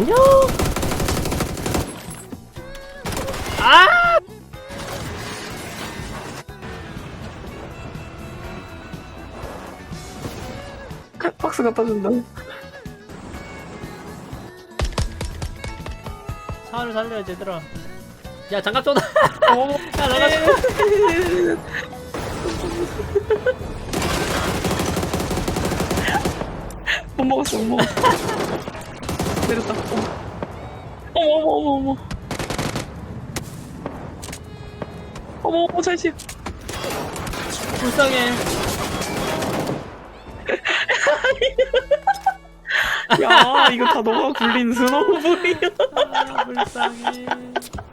안녕. 아! 박스 갖다 준다. 사활을 살려야지 얘들아 야 장갑 쏘다 어. 야 나가 못 먹었어, 못 먹었어. 내렸다. 어머, 어머, 어머, 어머. 어머, 어머, 잘 치. 불쌍해 야, 이거 다 너가 굴린 스노우볼이야. 아 불쌍해